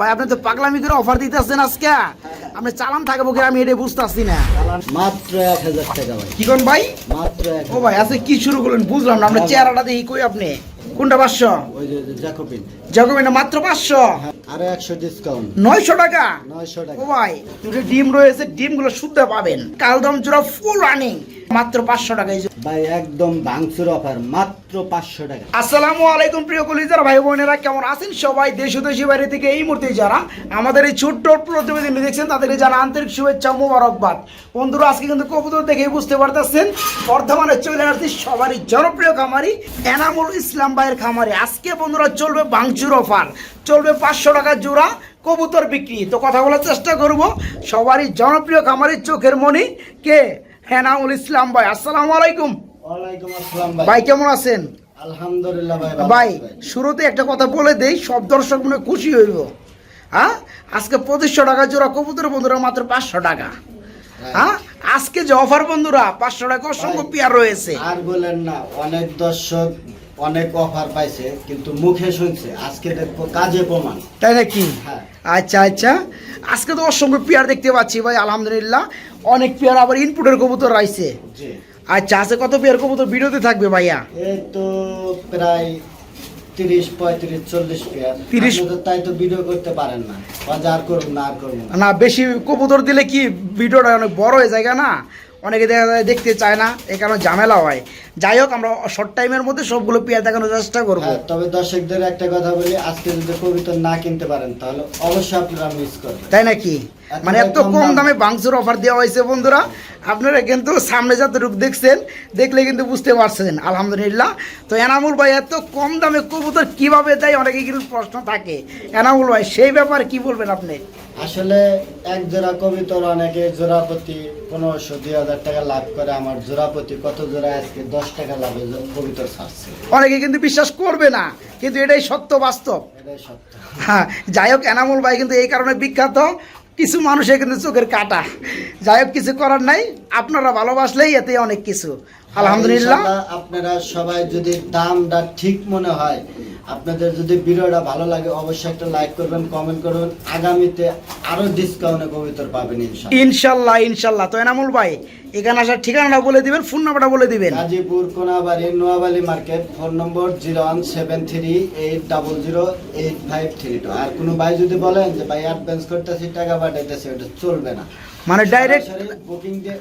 ভাই আপনি তো পাগলামি করে অফার দিতেছেন আজকে। আপনি চালান থাকব কি আমি এটা বুঝতেছি না। মাত্র এক হাজার টাকা ভাই। কি কোন ভাই? মাত্র ও ভাই আজকে কি শুরু করলেন? বুঝলাম না আপনার চেহারাটা দেখি কই আপনি? কোনটা পাঁচশো? যে জ্যাকোবিন। মাত্র পাঁচশো? আরও একশো ডিসকাউন্ট নয়শো টাকা? নয়শো টাকা। ও ভাই দুটো ডিম রয়েছে ডিমগুলো শুদ্ধ পাবেন। কালদম জোড়া ফুল রানিং মাত্র পাঁচশো টাকা এই যে। ভাই একদম ভাঙচুর অফার মাত্র পাঁচশো টাকা। আসসালামু আলাইকুম প্রিয় কলিজার ভাই বোনেরা কেমন আছেন সবাই? দেশ দেশি বাইরে থেকে এই মুহূর্তে যারা আমাদের এই ছোট্ট প্রতিবেদন দেখছেন তাদেরকে জানা আন্তরিক শুভেচ্ছা মোবারকবাদ। বন্ধুরা আজকে কিন্তু কবুতর দেখে বুঝতে পারতেছেন বর্ধমানে চলে আসছি সবারই জনপ্রিয় খামারি এনামুল ইসলাম ভাইয়ের খামারে। আজকে বন্ধুরা চলবে বাংচুর অফার চলবে পাঁচশো টাকা জোড়া কবুতর বিক্রি। তো কথা বলার চেষ্টা করব সবারই জনপ্রিয় খামারি চোখের মণি কে? এনামুল ইসলাম ভাই আসসালামু আলাইকুম। ভাই। কেমন আছেন? আলহামদুলিল্লাহ ভাই ভাই শুরুতে একটা কথা বলে দেই সব দর্শক মনে খুশি হইব। হ্যাঁ? আজকে পঁচিশশো টাকা জোড়া কবুতর বন্ধুরা মাত্র পাঁচশো টাকা। হ্যাঁ? আজকে যে অফার বন্ধুরা পাঁচশো টাকা অসংখ্য পেয়ার রয়েছে। আর বলেন না অনেক দর্শক অনেক অফার পাইছে কিন্তু মুখে শুনছে আজকে দেখব কাজে প্রমাণ। তাই নাকি? হ্যাঁ। আচ্ছা আচ্ছা। আজকে তো অসংখ্য পেয়ার দেখতে পাচ্ছি ভাই আলহামদুলিল্লাহ। অনেক পেয়ার আবার ইনপুটের কবুতর রাইছে আচ্ছা আজকে কত পেয়ার কবুতর? ভিডিওতে থাকবে ভাইয়া। এই তো প্রায় তিরিশ পঁয়ত্রিশ চল্লিশ পেয়ার। 30 আপনি তাই তো ভিডিও করতে পারেন না। বাজার আর করুন না আর করুন না বেশি কবুতর দিলে কি ভিডিওটা অনেক বড় হয়ে যায় না? অনেকে দেখা যায় দেখতে চায় না এই কারণে ঝামেলা হয়। যাই হোক আমরা শর্ট টাইমের মধ্যে সবগুলো পেয়ার দেখানোর চেষ্টা করব। হ্যাঁ তবে দর্শকদের একটা কথা বলি আজকে যদি কবিতা না কিনতে পারেন তাহলে অবশ্যই আপনারা মিস করবেন। তাই নাকি? মানে এত কম দামে। বাংসুর অফার দেওয়া হয়েছে বন্ধুরা। আপনারা কিন্তু সামনে যতটুকু দেখছেন দেখলে কিন্তু বুঝতে পারছেন আলহামদুলিল্লাহ। তো এনামুল ভাই এত কম দামে কবুতর কীভাবে দেয়? অনেকে কিন্তু প্রশ্ন থাকে। এনামুল ভাই সেই ব্যাপারে কি বলবেন আপনি? আসলে এক জোড়া কবিতর অনেকে জোড়া প্রতি পনেরোশো দুই হাজার টাকা লাভ করে। আমার জোড়া প্রতি কত জোড়া? আজকে দশ টাকা লাভে কবিতর ছাড়ছে। অনেকে কিন্তু বিশ্বাস করবে না কিন্তু এটাই সত্য বাস্তব। এটাই সত্য। হ্যাঁ যাই হোক এনামুল ভাই কিন্তু এই কারণে বিখ্যাত। কিছু মানুষের কিন্তু চোখের কাটা। যাই হোক, কিছু করার নাই। আপনারা ভালোবাসলেই এতে অনেক কিছু। আলহামদুলিল্লাহ। ইনশাআল্লাহ আপনারা সবাই যদি দামটা ঠিক মনে হয় আপনাদের যদি ভিডিওটা ভালো লাগে অবশ্যই একটা লাইক করবেন কমেন্ট করবেন। আগামীতে আরও ডিসকাউন্টে কবিতর পাবেন ইনশাআল্লাহ। ইনশাল্লাহ ইনশাল্লাহ। তো এনামুল ভাই এখানে আসার ঠিকানাটা বলে দিবেন ফোন নাম্বারটা বলে দিবেন। Gazipur Konabari Noabali market phone number zero one seven three eight double zero eight five three two আর কোনো ভাই যদি বলেন যে ভাই অ্যাডভান্স করতেছি টাকা পাঠাইতেছি ওটা চলবে না। মানে ডাইরেক্ট বুকিং দিয়ে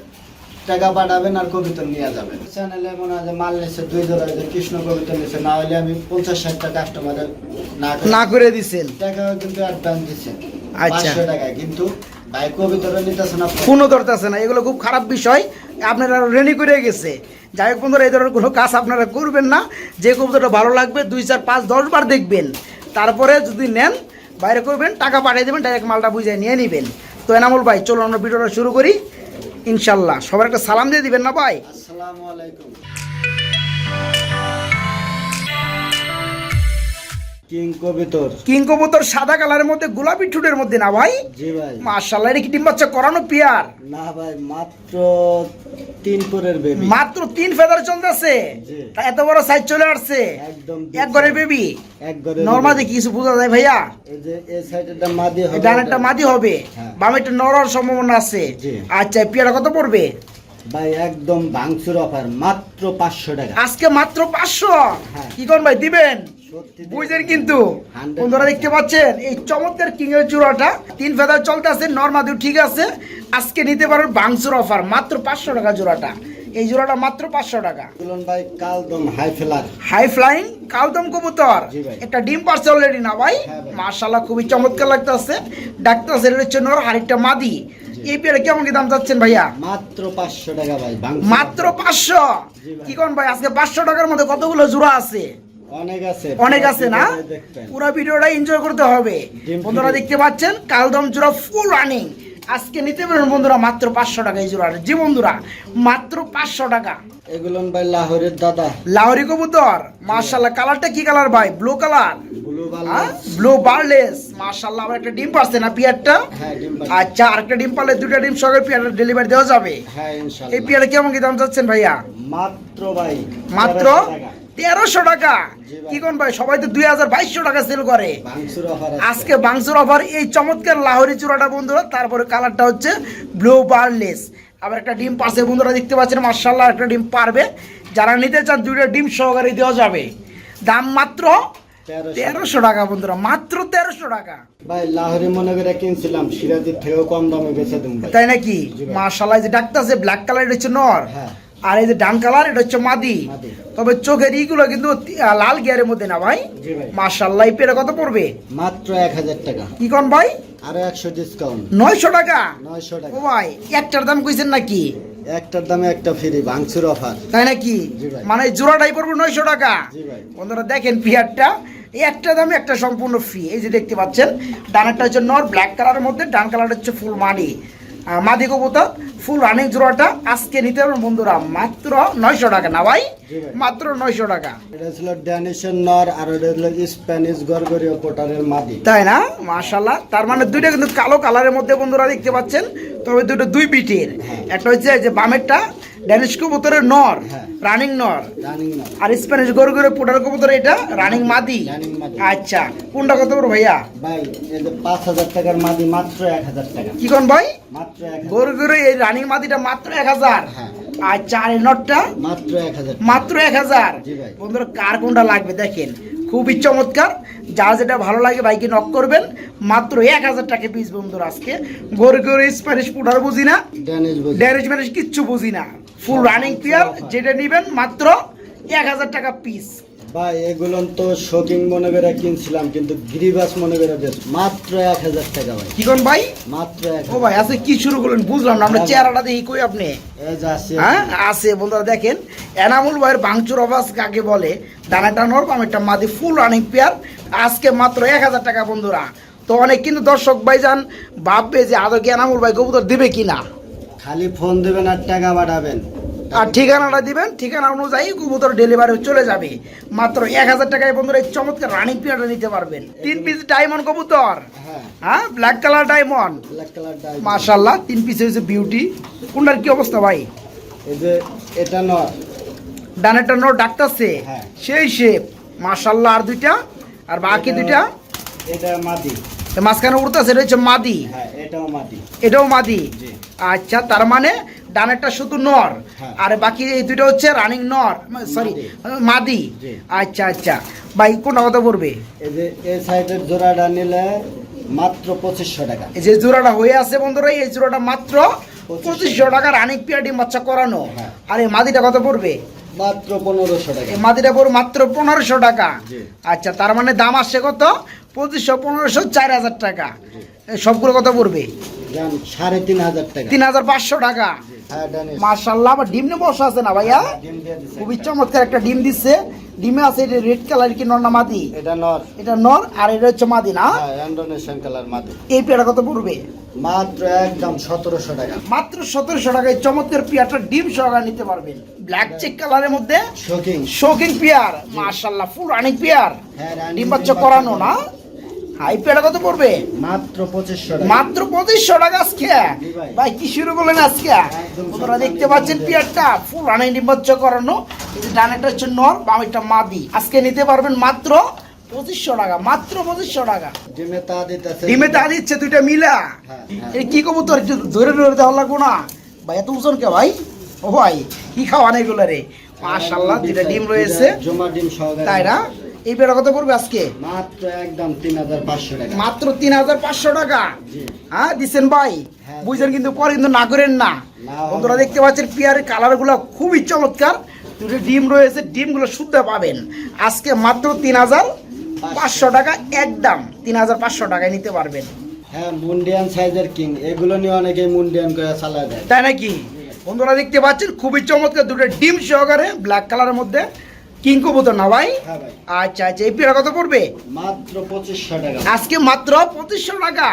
টাকা পাঠাবেন আর কবিতা নিয়ে যাবেন। চ্যানেলে মনে হয় যে মাল নিচ্ছে দুই জোড়া যে কৃষ্ণ কবিতা নিচ্ছে না হলে আমি পঞ্চাশ ষাটটা কাস্টমারের না করে না করে দিছেন। টাকাও কিন্তু অ্যাডভান্স দিচ্ছে আচ্ছা। পাঁচশো টাকা কিন্তু ভাই কবিতাটা নিতেছে না। ফোনও ধরতেছে না। এগুলো খুব খারাপ বিষয়। আপনারা রেডি করে গেছে। যাই হোক বন্ধুরা এই ধরনের কোনো কাজ আপনারা করবেন না। যে কবুতরটা ভালো লাগবে দুই চার পাঁচ দশ বার দেখবেন। তারপরে যদি নেন বাইরে করবেন টাকা পাঠিয়ে দেবেন ডাইরেক্ট মালটা বুঝে নিয়ে নেবেন। তো এনামুল ভাই চলো আমরা ভিডিওটা শুরু করি। ইনশাল্লাহ। সবার একটা সালাম দিয়ে দিবেন না ভাই? আসসালামু আলাইকুম। কিং কবিতর। কিং কবুতর সাদা কালারের মধ্যে গোলাপি ঠুটের মধ্যে না ভাই? জি ভাই। মার্শাল্লাহ এটা কি ডিম বাচ্চা করানো পেয়ার? না ভাই মাত্র তিন পরের বেবি মাত্র তিন ফেদার চলতেছে? এত বড় সাইজ চলে আসছে? একদম এক ঘরের বেবি এক ঘরে নর্মালি কিছু বোঝা যায় ভাইয়া? এই যে এই সাইডেরটা মাদি হবে ডান একটা মাদি হবে? হ্যাঁ। সম্ভাবনা আছে। আচ্ছা পেয়ারা কত পড়বে? ভাই একদম ভাঙচুর অফার মাত্র পাঁচশো টাকা। আজকে মাত্র পাঁচশো? হ্যাঁ। কি কোন ভাই দিবেন? বুঝলেন কিন্তু? বন্ধুরা দেখতে পাচ্ছেন এই চমৎকার কিং এর চূড়াটা তিন ফেদার চলতে আছে ঠিক আছে আজকে নিতে পারেন বাংসুর অফার মাত্র পাঁচশো টাকা জোড়াটা। এই জোড়াটা মাত্র পাঁচশো টাকা। ভাই কালদম হাই হাই ফ্লাইং কালদম কবুতর। একটা ডিম পারছে অলরেডি না ভাই? হ্যাঁ মার্শাল্লাহ খুবই চমৎকার লাগতেছে। ডাক্তার এটা হচ্ছে নর আরেকটা মাদি। এই পেয়ারে কেমন কি দাম চাচ্ছেন ভাইয়া? মাত্র পাঁচশো টাকা ভাই মাত্র পাঁচশো? কি কোন ভাই আজকে পাঁচশো টাকার মধ্যে কতগুলো জোড়া আছে? অনেক আছে। অনেক আছে না? পুরো ভিডিওটা এনজয় করতে হবে। বন্ধুরা দেখতে পাচ্ছেন কালদম জোড়া ফুল রানিং আজকে নিতে পারেন বন্ধুরা মাত্র পাঁচশো টাকা এই জোড়া জি বন্ধুরা মাত্র পাঁচশো টাকা। এগুলো ভাই লাহোরের দাদা। লাহরি কবুতর মার্শাল্লাহ কালারটা কি কালার ভাই? ব্লু কালার ব্লু বার্লেস মার্শাল্লাহ আবার একটা ডিম পারছে না পিয়ারটা? হ্যাঁ। আচ্ছা আরেকটা ডিম পারলে দুটা ডিম সঙ্গে পিয়ারটা ডেলিভারি দেওয়া যাবে। হ্যাঁ এই পিয়ারে কেমন কি দাম চাচ্ছেন ভাইয়া? মাত্র ভাই মাত্র? 1300 টাকা। তেরোশো টাকা। কি কোন ভাই? সবাই তো দুই হাজার বাইশশো টাকা সেল করে। আজকে বাংসুর অফার। এই চমৎকার লাহোরি চূড়াটা বন্ধুরা তারপরে কালারটা হচ্ছে ব্লু বার্লেস আবার একটা ডিম পাশে বন্ধুরা দেখতে পাচ্ছেন মার্শাল্লাহ একটা ডিম পারবে। যারা নিতে চান দুইটা ডিম সহকারে দেওয়া যাবে। দাম মাত্র তেরোশো। টাকা বন্ধুরা মাত্র তেরোশো টাকা। ভাই লাহোরি মনে করে কিনছিলাম সিরাজির থেকেও কম দামে বেচে তাই নাকি? মার্শাল্লাহ যে ডাক্তার আছে ব্ল্যাক কালার এটা হচ্ছে নর। হ্যাঁ। আর এই যে ডান কালার এটা হচ্ছে মাদি। তবে চোখের ইগুলো কিন্তু লাল গিয়ারের মধ্যে না ভাই। মার্শাল্লাহ পেটা কত পড়বে? মাত্র এক হাজার টাকা। কি কোন ভাই? আরও একশো ডিসকাউন্ট নয়শো টাকা? নয়শো টাকা। ভাই একটার দাম কইছেন নাকি? একটার দামে একটা ফ্রি ভাঙচুর অফার তাই নাকি। মানে জোড়াটাই পড়বে নয়শো টাকা? বন্ধুরা দেখেন পিয়ারটা। একটা দামে একটা সম্পূর্ণ ফ্রি এই যে দেখতে পাচ্ছেন ডানারটা হচ্ছে নর ব্ল্যাক কালারের মধ্যে ডান কালার হচ্ছে ফুল আহ, মাদি কবুতর ফুল রানিং জোড়াটা আজকে নিতে পারবেন বন্ধুরা মাত্র নয়শো টাকা। না ভাই? মাত্র নয়শো টাকা। এটা ছিল ড্যানিশের নর আর এটা ছিল স্প্যানিশ গরগরীয় পোটারের মাদি। তাই না? মাশাল্লাহ তার মানে দুইটা কিন্তু কালো কালারের মধ্যে বন্ধুরা দেখতে পাচ্ছেন। তবে দুটো দুই বিটের। হ্যাঁ। একটা হচ্ছে যে বামেরটা ড্যানিশ কবুতরের নর হ্যাঁ। রানিং নর। আর স্প্যানিশ গরু গরু পোটার কবুতর এটা রানিং মাদি। আচ্ছা কোনটা কত বড় ভাইয়া? ভাই পাঁচ হাজার টাকার মাদি মাত্র এক হাজার টাকা। কি কোন ভাই? মাত্র গরু গরু এই রানিং মাদিটা মাত্র এক হাজার। হ্যাঁ। আচ্ছা আর এই নটটা? মাত্র এক হাজার মাত্র এক হাজার। বন্ধুরা কার কোনটা লাগবে দেখেন। খুবই চমৎকার। যার যেটা ভালো লাগে বাইকে নক করবেন। মাত্র এক হাজার টাকা পিস বন্ধুরা আজকে। গরু গরু স্প্যানিশ পুটার বুঝি না? ড্যানিশ বুঝি। ড্যারেজ কিচ্ছু বুঝি না। ফুল রানিং প্লেয়ার যেটা নেবেন মাত্র এক হাজার টাকা পিস ভাই এগুলো তো শোকিং মনে করে কিনছিলাম কিন্তু গিরিবাস মনে করে বেশ মাত্র এক হাজার টাকা ভাই। কি কোন ভাই? মাত্র এক ও ভাই আজকে কি শুরু করলেন? বুঝলাম না আমরা হ্যাঁ। চেহারাটা দেখি কই আপনি? হ্যাঁ আছে। বন্ধুরা দেখেন এনামুল ভাইয়ের বাংচুর অবাস কাকে বলে? ডানাটা নরম একটা মাদি ফুল রানিং পেয়ার আজকে মাত্র এক হাজার টাকা বন্ধুরা। তো অনেক কিন্তু দর্শক ভাই যান ভাববে যে আদৌ কি এনামুল ভাই কবুতর দিবে কিনা? খালি ফোন দেবেন আর টাকা পাঠাবেন। আর ঠিকানাটা দিবেন ঠিকানা অনুযায়ী কবুতর ডেলিভারি চলে যাবে। মাত্র এক হাজার টাকায় বন্ধুরা এই চমৎকার রানিং পেয়ারটা নিতে পারবেন। তিন পিস ডায়মন্ড কবুতর। হ্যাঁ। হ্যাঁ? Black colour diamond black colour die মাশাল্লাহ তিন পিস হয়েছে বিউটি কোনটার কি অবস্থা ভাই? এই যে এটা নয় ডানেরটা নোট ডাকতেছে। হ্যাঁ। সেই শেপ মাশাল্লাহ আর দুইটা? আর বাকি দুইটা? এটা মাদি। এ মাঝখানে উঠতেছে এটা হচ্ছে মাদি। হ্যাঁ এটাও মাদি। এটাও মাদি? আচ্ছা তার মানে ডানেরটা শুধু নর হ্যাঁ। আর বাকি এই দুটো হচ্ছে রানিং নর সরি মাদি। আচ্ছা আচ্ছা। ভাই কোনটা কত পড়বে? এই যে এই সাইডের জোড়াটা নিলে মাত্র পঁচিশশো টাকা। এই যে জোড়াটা হয়ে আছে বন্ধুরা এই জোড়াটা মাত্র পঁচিশশো টাকা রানিং পিয়াডি বাচ্চা করানো। হ্যাঁ। আর এই মাদিটা কত পড়বে? মাত্র পনেরোশো টাকা। এই মাদিটা পড়বে মাত্র পনেরোশো টাকা। আচ্ছা তার মানে দাম আসছে কত? পঁচিশশো পনেরোশো চার হাজার টাকা। সবগুলো পড়বে? সাড়ে তিন হাজার টাকা। তিন হাজার পাঁচশো টাকা। হ্যাঁ মার্শাল্লাহ আবার ডিম নিয়ে বসা আছে না ভাইয়া? দিয়ে খুবই চমৎকার একটা ডিম দিচ্ছে ডিমে আছে এটা রেড কালার কি নর না মাদি? এটা নর। এটা নর আর এটা হচ্ছে মাদি না? হ্যাঁ কালার মাদি। এই পেয়ারা কত পড়বে? মাত্র একদম সতেরোশো টাকা। মাত্র সতেরোশো টাকায় চমৎকার পেয়ারটা ডিম সহকারে নিতে পারবেন। ব্ল্যাক চেক কালারের মধ্যে শোকিং শৌখিন পেয়ার। মার্শাল্লাহ ফুল রানিং পেয়ার। হ্যাঁ, ডিম বাচ্চা করানো না? হাই কত পড়বে মাত্র পঁচিশশো মাত্র পঁচিশশো টাকা আজকে? ভাই। কি শুরু করলেন আজকে? একদম তোমরা সস্তা দেখতে পাচ্ছেন দিচ্ছে। ফুল রানিং নির্বাচ্য করানো। এই হচ্ছে নর বামেরটা মাদি। আজকে নিতে পারবেন মাত্র পঁচিশশো টাকা মাত্র পঁচিশশো টাকা। ডিমে তা দিতেছে। দিচ্ছে দুইটা মিলা। হ্যাঁ, হ্যাঁ। কি কবুতর একটু ধরে ধরে দেওয়া লাগবো না? ভাই এত ওজন কে ভাই? ও ভাই কি খাওয়ান এগুলো রে? মাশাল্লাহ দুইটা ডিম রয়েছে। তাই না? এই পেয়ারা কত পড়বে আজকে? মাত্র একদম তিন হাজার পাঁচশো টাকা। মাত্র তিন হাজার পাঁচশো টাকা? হ্যাঁ দিচ্ছেন ভাই? হ্যাঁ, বুঝছেন কিন্তু পরে কিন্তু না করেন না। না, বন্ধুরা দেখতে পাচ্ছেন পেয়ারের কালারগুলো খুবই চমৎকার। দুটো ডিম রয়েছে ডিমগুলো শুদ্ধ পাবেন। আজকে মাত্র তিন হাজার পাঁচশো টাকা একদম। তিন হাজার পাঁচশো টাকায় নিতে পারবেন। হ্যাঁ মুন্ডিয়ান সাইজের কিং। এগুলো নিয়ে অনেকে মুন্ডিয়ান করে চালা দেয়। তাই নাকি? বন্ধুরা দেখতে পাচ্ছেন খুবই চমৎকার দুটো ডিম সহকারে ব্ল্যাক কালারের মধ্যে। কিং কবুতর না ভাই? হ্যাঁ আচ্ছা আচ্ছা এই পেয়ারা কত পড়বে? মাত্র পঁচিশশো টাকা। আজকে মাত্র পঁচিশশো টাকা।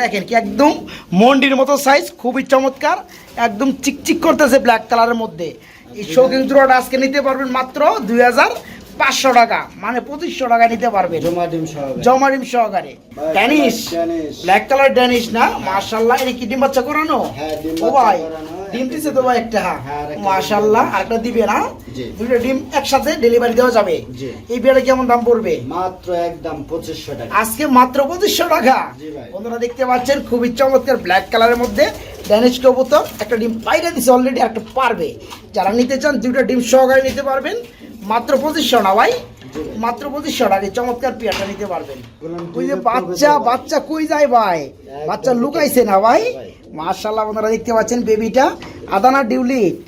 দেখেন কি একদম মন্ডির মতো সাইজ খুবই চমৎকার একদম চিকচিক করতেছে ব্ল্যাক কালারের মধ্যে। এই শৌখিন জোড়াটা আজকে নিতে পারবেন মাত্র দুই হাজার পাঁচশো টাকা মানে পঁচিশশো টাকা নিতে পারবে। জমা ডিম সহকারে। জমারিম সহকারে। ভাই, ড্যানিশ। ব্ল্যাক কালার ড্যানিশ না? মার্শাল্লাহ এটা কি ডিম বাচ্চা করানো? হ্যাঁ ও ভাই ডিম দিছে তো ভাই একটা। হ্যাঁ, আরেকটা দিবে না? দুটো ডিম একসাথে ডেলিভারি দেওয়া যাবে। এই বিয়াটা কেমন দাম পড়বে? মাত্র একদম পঁচিশশো টাকা। আজকে মাত্র পঁচিশশো টাকা। বন্ধুরা দেখতে পাচ্ছেন খুবই চমৎকার ব্ল্যাক কালারের মধ্যে ড্যানিশ কবুতর। একটা ডিম বাইরে দিছে অলরেডি একটা পারবে। যারা নিতে চান দুটো ডিম সহকারে নিতে পারবেন। মাত্র পঁচিশশো না ভাই? মাত্র পঁচিশশো টাকা এই চমৎকার পেয়ারটা নিতে পারবেন। ওই যে বাচ্চা বাচ্চা কই যায় ভাই? বাচ্চা লুকাইছে না ভাই। মার্শাল্লাহ আপনারা দেখতে পাচ্ছেন বেবিটা। আদানা ডিউলিট।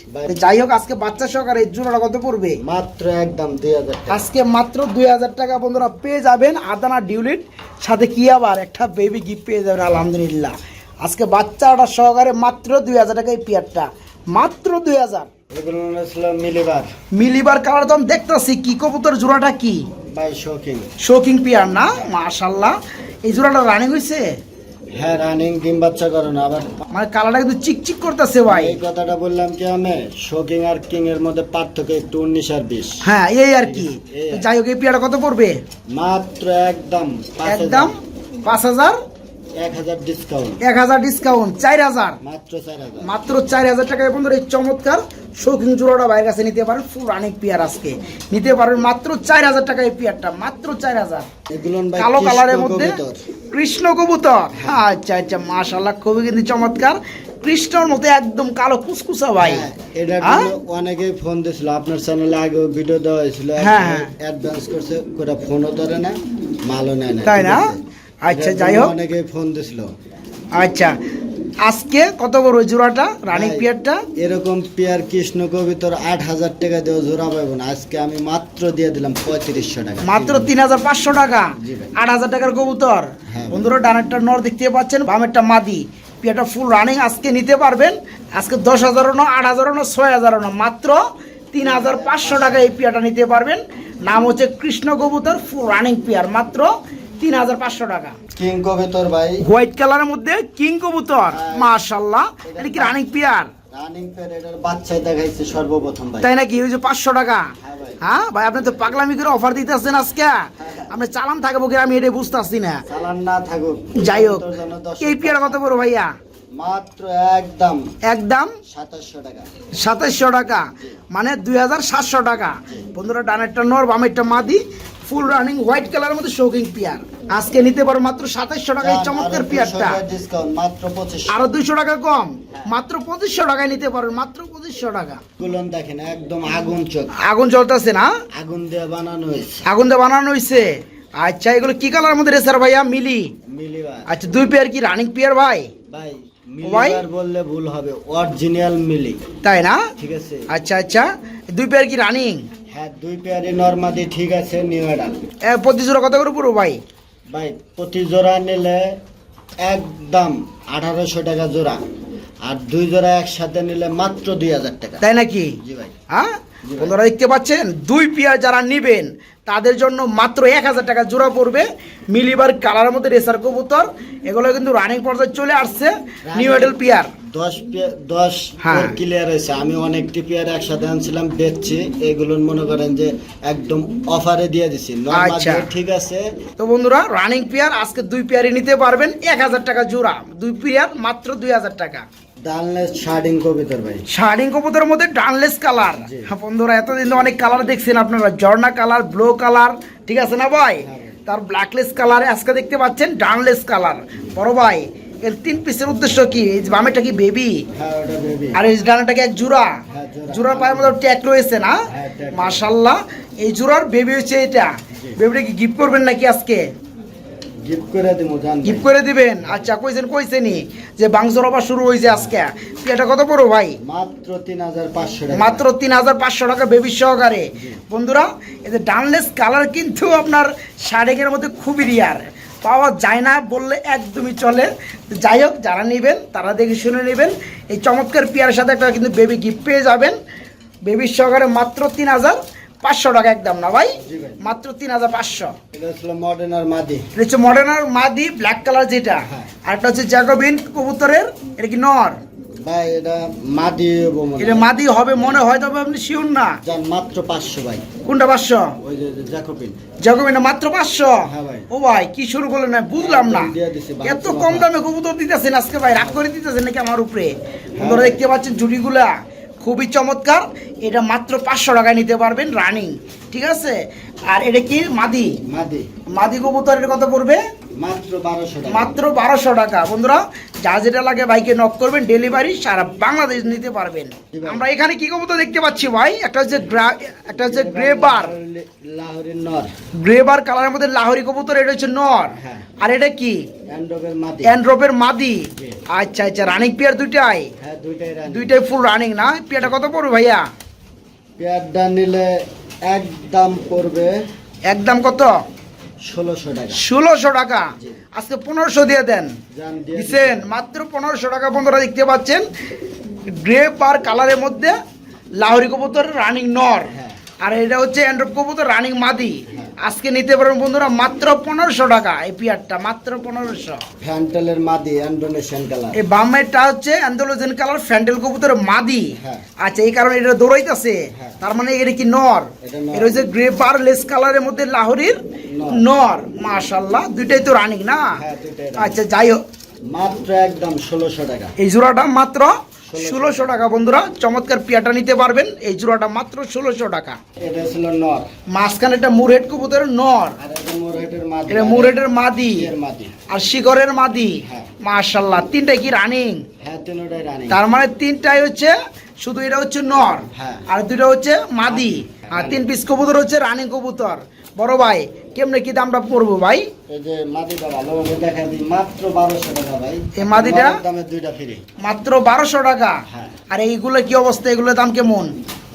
যাই হোক আজকে বাচ্চা সহকারে জোড়াটা কত পড়বে? মাত্র একদম দুই হাজার আজকে মাত্র দুই হাজার টাকা বন্ধুরা পেয়ে যাবেন আদানা ডিউলিট। সাথে কি আবার একটা বেবি গিফট পেয়ে যাবেন আলহামদুলিল্লাহ। আজকে বাচ্চাটা সহকারে মাত্র দুই হাজার টাকা এই পেয়ারটা। মাত্র দুই হাজার। মিলিবার মিলিবার কালার তো আমি দেখতেছি কি? কবুতর জোড়াটা কি? বাই শৌখিন। শোকিং পেয়ার না? মাশাল্লাহ। এই জোড়াটা রানিং হয়েছে হ্যাঁ রানিং ডিম বাচ্চা করো না আবার মানে কালারটা কিন্তু চিকচিক করতেছে ভাই। এই কথাটা বললাম কি আমি? শোকিং আর কিং এর মধ্যে পার্থক্য একটু উনিশ আর বিশ। হ্যাঁ এই আর কি। যাই হোক এই পেয়ারটা কত পড়বে? মাত্র একদম একদম পাঁচ হাজার ডিসকাউন্ট ডিসকাউন্ট মাত্র মাত্র টাকায় বন্ধুরা এই চমৎকার শৌখিন জোড়াটা বাইরের কাছে নিতে পারেন ফুল অনেক পেয়ার আজকে। নিতে পারবেন মাত্র চার হাজার এই পেয়ারটা মাত্র চার হাজার। এগুলো ভাই কালো কৃষ্ণ কালারের মধ্যে। কৃষ্ণ কবুতর। আচ্ছা আচ্ছা মাশাল্লাহ খুবই কিন্তু চমৎকার। কৃষ্ণর মতো একদম কালো কুসকুসা ভাই। হ্যাঁ, হ্যাঁ? অনেকেই ফোন দিছিল আপনার চ্যানেলে আগে ভিডিও দেওয়া হয়েছিল হ্যাঁ, হ্যাঁ। অ্যাডভান্স করছে করে ফোনও ধরে না মালও নেয় না তাই না? আচ্ছা, যাই হোক। অনেকেই ফোন দিছিল। আচ্ছা আজকে কত বড় জোড়াটা? রানিং ভাই, পেয়ারটা? এরকম পেয়ার কৃষ্ণ কবিতর আট হাজার টাকা দিয়ে জোড়া পাবো না। আজকে আমি মাত্র দিয়ে দিলাম পঁয়ত্রিশশো টাকা। মাত্র তিন হাজার। পাঁচশো টাকা? আট হাজার টাকার কবুতর। হ্যাঁ। বন্ধুরা ডানেরটা নর দেখতে পাচ্ছেন বামেরটা মাদি। পেয়ারটা ফুল রানিং আজকে নিতে পারবেন। আজকে দশ হাজারও না আট হাজারও না ছয় হাজারও না মাত্র তিন হাজার পাঁচশো টাকা এই পেয়ারটা নিতে পারবেন। নাম হচ্ছে কৃষ্ণ কবুতর ফুল রানিং পেয়ার মাত্র তিন হাজার পাঁচশো টাকা। কিং কবিতর ভাই। হোয়াইট কালারের মধ্যে কিং কবুতর হ্যাঁ। মাশাল্লাহ এটা কি রানিং পেয়ার রানিং পেয়ার এটার বাচ্চাই দেখাইছে সর্বপ্রথম ভাই। তাই নাকি? ওই যে পাঁচশো টাকা? হ্যাঁ ভাই। হ্যাঁ আপনি তো পাগলামি করে অফার দিতে আসছেন আজকে আপনি চালান থাকব কি আমি এটাই বুঝতে আসছি না। চালান না থাকুক। যাই হোক এই পেয়ার কত বড় ভাইয়া? মাত্র একদম। একদম? সাতাশশো টাকা। মানে দুই হাজার সাতশো টাকা। বন্ধুরা ডানেরটা নর বামেরটা মাদি। ফুল রানিং হোয়াইট কালারের মধ্যে শৌকিং পেয়ার। আজকে নিতে পারো মাত্র সাতাইশশো টাকা এই চমৎকার পেয়ারটা। ডিসকাউন্ট মাত্র পঁচিশ আরও দুইশো টাকা কম মাত্র পঁচিশশো টাকায় নিতে পারো মাত্র পঁচিশশো টাকা। গুলন দেখেন একদম আগুন চোখ। আগুন জ্বলতেছে না? আগুন দিয়ে বানানো হয়েছে। আগুন দিয়ে বানানো হয়েছে। আচ্ছা এগুলো কি কালার মধ্যে রেসার ভাইয়া? মিলি। মিলিবার আচ্ছা দুই পেয়ার কি রানিং পেয়ার ভাই? ভাই ভাই? মিলিবার বললে ভুল হবে অরিজিনাল মিলি। তাই না? ঠিক আছে। আচ্ছা আচ্ছা দুই পেয়ার কি রানিং? হ্যাঁ দুই পেয়ারে নর্মাদি ঠিক আছে নিউ এডাল প্রতি জোড়া কত করে পুরো ভাই? ভাই প্রতি জোড়া নিলে একদম আঠারোশো টাকা জোড়া। আর দুই জোড়া একসাথে নিলে মাত্র দুই হাজার টাকা। তাই নাকি? জি ভাই। হ্যাঁ। বন্ধুরা দেখতে পাচ্ছেন দুই পেয়ার যারা নিবেন তাদের জন্য মাত্র এক হাজার টাকা জোড়া পড়বে মিলিবার কালারের মধ্যে রেসার কবুতর। এগুলো কিন্তু রানিং পর্যায়ে চলে আসছে নিউ এডেল পেয়ার। দশ দশ হ্যাঁ। ক্লিয়ার হয়েছে। আমি অনেকটি পেয়ার একসাথে আনছিলাম বেচছি। এগুলো মনে করেন যে একদম অফারে দিয়ে দিছি। আচ্ছা। ঠিক আছে। তো বন্ধুরা রানিং পেয়ার আজকে দুই পেয়ারই নিতে পারবেন এক হাজার টাকা জোড়া। দুই পেয়ার মাত্র দুই হাজার টাকা। ডালনেস শার্ডিং কবিতর ভাই। শার্ডিং কবুতরের মধ্যে ডানলেস কালার। হ্যাঁ বন্ধুরা এতদিন অনেক কালার দেখছেন আপনারা। জর্না কালার ব্লু কালার ঠিক আছে না ভাই? হ্যাঁ। তার ব্ল্যাকলেস কালারে আজকে দেখতে পাচ্ছেন ডানলেস কালার। বড় ভাই এর তিন পিসের উদ্দেশ্য কি? এই বামেটা কি বেবি হ্যাঁ আর এই ডানাটা কি এক জোড়া? জোড়ার পায়ের মধ্যে রয়েছে না। মাশাল্লাহ এই জোড়ার বেবি হচ্ছে এটা। বেবিটা কি গিফট করবেন নাকি আজকে? গিফট করে দিবেন? আচ্ছা কইছেন কইছেনি যে বাংসর শুরু হয়েছে আজকে। এটা কত ভাই? মাত্র তিন হাজার পাঁচশো টাকা। মাত্র তিন হাজার পাঁচশো টাকা বেবি সহকারে। বন্ধুরা ডানলেস কালার কিন্তু আপনার শাড়িকের মধ্যে খুবই রিয়ার পাওয়া যায় না বললে একদমই চলে। যাই হোক যারা নেবেন তারা দেখে শুনে নেবেন। এই চমৎকার পেয়ারের সাথে একটা কিন্তু বেবি গিফট পেয়ে যাবেন। বেবির সহকারে মাত্র তিন হাজার। পাঁচশো টাকা একদম না ভাই? মাত্র তিন হাজার পাঁচশো। মডার্ন আর মাদি। হচ্ছে মডার্নার মাদি ব্ল্যাক কালার যেটা। হ্যাঁ। আর একটা হচ্ছে জ্যাকোবিন কবুতরের এটা কি নর? ভাই এটা মাদি এটা মাদি হবে মনে হয় তবে আপনি শিওর না? মাত্র পাঁচশো ভাই। কোনটা পাঁচশো? ওই যে যে জ্যাকোবিন মাত্র পাঁচশো? হ্যাঁ ও ভাই কি শুরু করলেন না বুঝলাম না। এত কম দামে কবুতর দিতেছেন আজকে ভাই রাগ করে দিতেছেন নাকি আমার উপরে? আপনারা দেখতে পাচ্ছেন জুড়িগুলা খুবই চমৎকার। এটা মাত্র পাঁচশো টাকায় নিতে পারবেন রানিং ঠিক আছে? আর এটা কি? মাদি? মাদি। মাদি কবুতরের কত পড়বে? মাত্র বারোশো টাকা। বন্ধুরা যা যেটা লাগে বাইকে নক করবেন ডেলিভারি সারা বাংলাদেশ নিতে পারবেন। আমরা এখানে কি কবুতর দেখতে পাচ্ছি ভাই? একটা হচ্ছে একটা হচ্ছে গ্রে বার লাহোরের নর। গ্রে বার কালারের মধ্যে লাহোরি কবুতর এটা হচ্ছে নর। হ্যাঁ। আর এটা কি? মাদি। অ্যান্ড্রপের মাদি। আচ্ছা আচ্ছা রানিং পেয়ার দুইটাই? হ্যাঁ দুইটাই ফুল রানিং না? পেয়ারটা কত পড়বে ভাইয়া? পেয়ারটা নিলে এক দাম পড়বে। একদম কত? ষোলোশো টাকা। আজকে পনেরোশো দিয়ে দেন। দিচ্ছেন মাত্র পনেরোশো টাকা বন্ধুরা দেখতে পাচ্ছেন। গ্রে পার কালারের মধ্যে লাহরি কবুতর রানিং নর। হ্যাঁ। আর এটা হচ্ছে অ্যান্ড্রপ কবুতর রানিং মাদি। হ্যাঁ। আজকে নিতে পারেন বন্ধুরা মাত্র পনেরোশো টাকা এই পিয়ারটা মাত্র পনেরোশো। ফ্যান্টেলের মাদি অ্যান্ডোনেশিয়ান কালার এই বামেরটা হচ্ছে অ্যান্ডোলোজেন কালার ফ্যান্ডেল কবুতর মাদি। হ্যাঁ। আচ্ছা এই কারণে এটা দৌড়াইতেছে। হ্যাঁ। তার মানে এটা কি নর? এটা হচ্ছে গ্রে বার লেস কালারের মধ্যে লাহোরির নর। মাশাল্লাহ দুইটাই তো রানিং না? হ্যাঁ, আচ্ছা যাই হোক। মাত্র একদম ষোলোশো টাকা। এই জোড়াটা মাত্র 1600 ষোলোশো টাকা বন্ধুরা চমৎকার পিয়াটা নিতে পারবেন। এই জোড়াটা মাত্র ষোলোশো টাকা। এটা ছিল নর। মাঝখানে একটা মুরহেড কবুতরের নর। আর এটা মুরহেটের মাদি। আর শিখরের মাদি। মার্শাল্লাহ তিনটা তিনটাই কি রানিং হ্যাঁ তার মানে তিনটাই হচ্ছে শুধু এটা হচ্ছে নর। হ্যাঁ। আর দুটা হচ্ছে মাদি। আর তিন পিস কবুতর হচ্ছে রানিং কবুতর। বড় ভাই কেমনে কি দামটা পড়ব ভাই? এই যে মাদিটা ভালোভাবে দেখা দিই মাত্র বারোশো টাকা ভাই। এই মাদিটা? দামে দুইটা ফ্রি মাত্র বারোশো টাকা? হ্যাঁ। আর এইগুলো কি অবস্থা? এগুলোর দাম কেমন?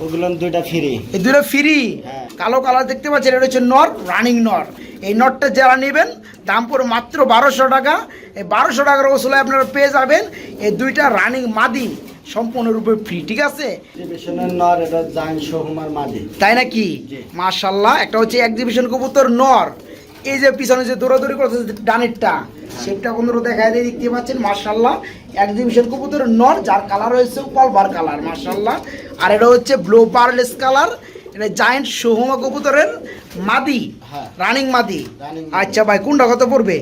ওগুলো দুইটা ফ্রি এই দুটো ফ্রি হ্যাঁ। কালো কালার দেখতে পাচ্ছেন এটা হচ্ছে নর রানিং নর। এই নটটা যারা নেবেন দাম পড়ে মাত্র বারোশো টাকা। এই বারোশো টাকার ওসলে আপনারা পেয়ে যাবেন এই দুইটা রানিং মাদি। সম্পূর্ণরূপে ফ্রি ঠিক আছে? তাই নাকি। মার্শাল্লাহ একটা হচ্ছে এক্সিবিশন কবুতর নর। এই যে পিছনে যে দৌড়াদৌড়ি করছে ডানেরটা সেটা বন্ধুরা দেখা দিয়ে দেখতে পাচ্ছেন? মার্শাল্লাহ এক্সিবিশন কবুতর নর যার কালার হয়েছে কলবার কালার মার্শাল্লাহ আর এটা হচ্ছে ব্লু পারলেস কালার এটা জায়েন্ট সোহমা কবুতরের মাদি হ্যাঁ। রানিং মাদি। আচ্ছা ভাই কোনটা কত পড়বে?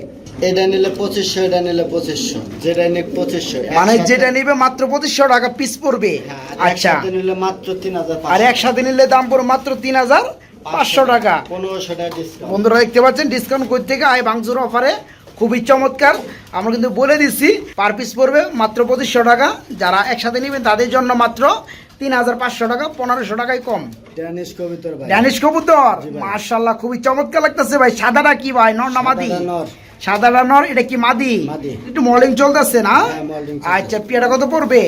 এটা নিলে পঁচিশশো এটা নিলে পঁচিশশো। যেটা নিলে পঁচিশশো। মানে যেটা নিবে মাত্র পঁচিশশো টাকা পিস পড়বে। হ্যাঁ, আচ্ছা। নিলে মাত্র তিন হাজার আর একসাথে নিলে দাম পড়বে মাত্র তিন হাজার পাঁচশো টাকা। পনেরোশো টাকা ডিসকাউন্ট বন্ধুরা দেখতে পাচ্ছেন ডিসকাউন্ট করতে থেকে? আয় ভাঙচুর অফারে খুবই চমৎকার। আমরা কিন্তু বলে দিচ্ছি পার পিস পড়বে মাত্র পঁচিশশো টাকা। যারা একসাথে নেবেন তাদের জন্য মাত্র তিন হাজার পাঁচশো টাকা পনেরোশো টাকায় কম। ড্যানিশ কবিতর ড্যানিশ মার্শাল্লাহ খুবই চমৎকার লাগতেছে ভাই। সাদাটা কি ভাই? নর না নর। নর এটা কি মাদি। একটু মলিং চলতেছে না? হ্যাঁ। আচ্ছা পিয়াটা কত পড়বে?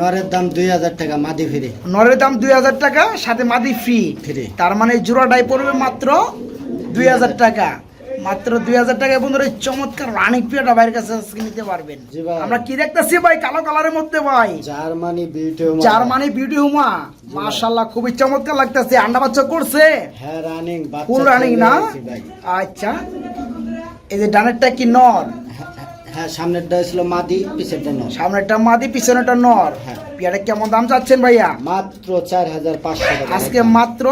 নরের দাম দুই হাজার টাকা মাদি ফ্রি নরের দাম দুই হাজার টাকা সাথে মাদি ফ্রি Free। তার মানে জোড়াটাই পড়বে মাত্র দুই হাজার টাকা। মাত্র দুই হাজার টাকায় বন্ধুরা এই চমৎকার রানিক পিয়াটা ভাইয়ের কাছে আজকে নিতে পারবেন। আমরা কি দেখতেছি ভাই? কালো কালারের মধ্যে ভাই। জার্মানি বিউটি জার্মানি বিউটি হুমা। মাশাল্লাহ খুবই চমৎকার লাগতেছে। আন্ডা বাচ্চা করছে? হ্যাঁ রানিং ফুল রানিং না? আচ্ছা। এই যে ডানেরটা কি নর? হ্যাঁ, সামনেরটা ছিল মাদি পিছেরটা নর। সামনেরটা মাদি পিছনেরটা নর। হ্যাঁ। পিয়াটা কেমন দাম চাচ্ছেন ভাইয়া? মাত্র চার হাজার পাঁচশো টাকা আজকে মাত্র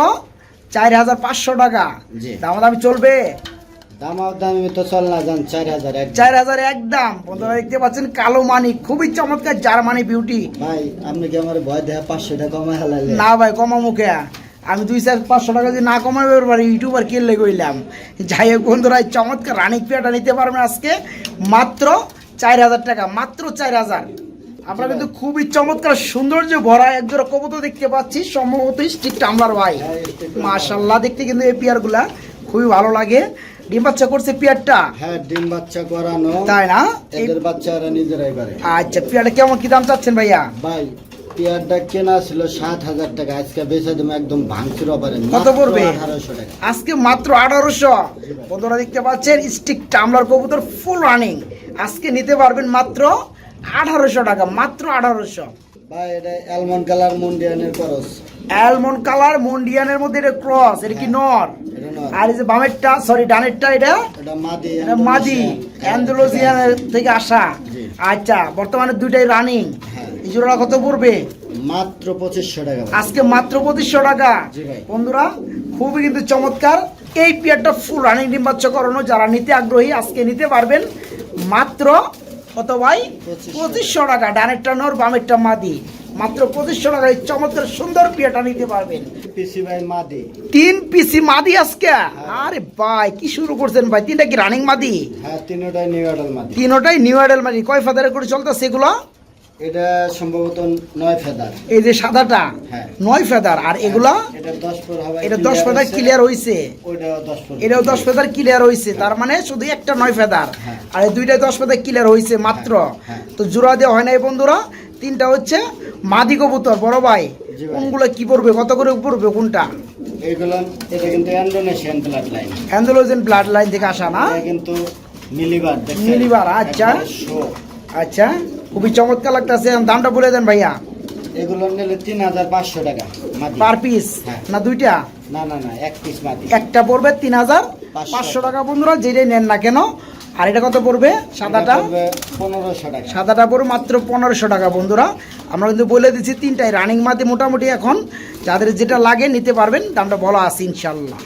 চার হাজার পাঁচশো টাকা। জি। দাম দামি চলবে? দামাও দামি তো চল না যান চার হাজার একদম বন্ধুরা দেখতে পাচ্ছেন কালো মানি খুবই চমৎকার জার্মানি বিউটি ভাই আপনি কি আমার ভয় দেয়া পাঁচশো টাকা না ভাই কমা মুখে আমি দুই চার পাঁচশো টাকা যদি না কমাবে পারি ইউটিউবার কিনলে গইলাম যাই হোক বন্ধুরা এই চমৎকার রানিক পেয়াটা নিতে পারবেন আজকে। মাত্র চার হাজার টাকা মাত্র চার হাজার। আমরা কিন্তু খুবই চমৎকার সৌন্দর্য ভরা একজোড়া কবুতর দেখতে পাচ্ছি সম্ভবত স্টিক টামলার ভাই। মাশাল্লাহ দেখতে কিন্তু এই পেয়ারগুলা খুবই ভালো লাগে। ডিম বাচ্চা করছে পেয়ারটা? হ্যাঁ ডিম বাচ্চা করানো। তাই না? এদের বাচ্চারা নিজেরাই করে আচ্ছা পেয়ারটা কেমন কি দাম চাচ্ছেন ভাইয়া? ভাই পেয়ারটা কেনা ছিল সাত হাজার টাকা। আজকে বেচে দেবো একদম ভাঙচুর অপারে কত পড়বে? আঠারোশো টাকা। আজকে মাত্র আঠারোশো। বন্ধুরা দেখতে পাচ্ছেন স্টিক টামলার কবুতর ফুল রানিং আজকে নিতে পারবেন মাত্র আঠারোশো টাকা মাত্র আঠারোশো। এটা অ্যালমন্ড কালার মুন্ডিয়ানের খরচ অ্যালমন্ড কালার মন্ডিয়ানের মধ্যে এটা ক্রস এটা কি নর? আর এই যে বামেরটা সরি ডানেরটা এটা? এটা মাদি এটা মাদি অ্যান্ডোলোজিয়ানের থেকে আসা। আচ্ছা বর্তমানে দুইটাই রানিং হ্যাঁ। এই জোড়া কত পড়বে? মাত্র পঁচিশশো টাকা আজকে মাত্র পঁচিশশো টাকা। বন্ধুরা খুবই কিন্তু চমৎকার। এই পিয়ারটা ফুল রানিং ডিম্বাচ্ছ করানো যারা নিতে আগ্রহী আজকে নিতে পারবেন মাত্র কত ভাই? পঁচিশশো। পঁচিশশো টাকা ডানেরটা নর বামেরটা মাদি। মাত্র পঁচিশশো টাকা এই চমৎকার সুন্দর পেয়ারটা নিতে পারবেন। তিন পিসি মাদি আজকে? আরে ভাই কি শুরু করছেন ভাই? তিনটা কি রানিং মাদি? হ্যাঁ তিনটাই নিউ অর্ডার মাদি। তিনোটাই নিউ আইডেল মাদি। কয় ফাদারে করে চলতেছে সেগুলো এটা সম্ভবত নয় ফেদার এই যে সাদাটা হ্যাঁ। নয় ফেদার আর এগুলা? এটা দশ ফেদার ক্লিয়ার পর এটাও দশ ফেদার ক্লিয়ার হয়েছে তার মানে শুধু একটা নয় ফেদার হ্যাঁ। আর এই দুইটাই দশ ফেদার ক্লিয়ার হয়েছে মাত্র। হ্যাঁ। তো জোড়া দেওয়া হয় নাই বন্ধুরা। তিনটা হচ্ছে মাদি কবুতর বড় ভাই। কোনগুলো কি পড়বে? কত করে পড়বে কোনটা? এইগুলো এটা কিন্তু ইন্দোনেশিয়ান ব্লাড লাইন অ্যান্ডোলোজেন ব্লাড লাইন থেকে আসা না? কিন্তু মিলিবার মিলিবার, আচ্ছা। আচ্ছা খুবই চমৎকার লাগতেছে। দামটা বলে দেন ভাইয়া। এগুলো নিলে তিন হাজার পাঁচশো টাকা মাদি। পার পিস হ্যাঁ। না দুইটা? না না না এক পিস মাদি। একটা পড়বে তিন হাজার। পাঁচশো টাকা। বন্ধুরা যেটাই নেন না কেন আর এটা কত পড়বে? সাদাটা? পনেরোশো টাকা। সাদাটা পড়বে মাত্র পনেরোশো টাকা বন্ধুরা। আমরা কিন্তু বলে দিচ্ছি তিনটাই রানিং মাতে মোটামুটি এখন। যাদের যেটা লাগে নিতে পারবেন দামটা বলা আছে ইনশাল্লাহ।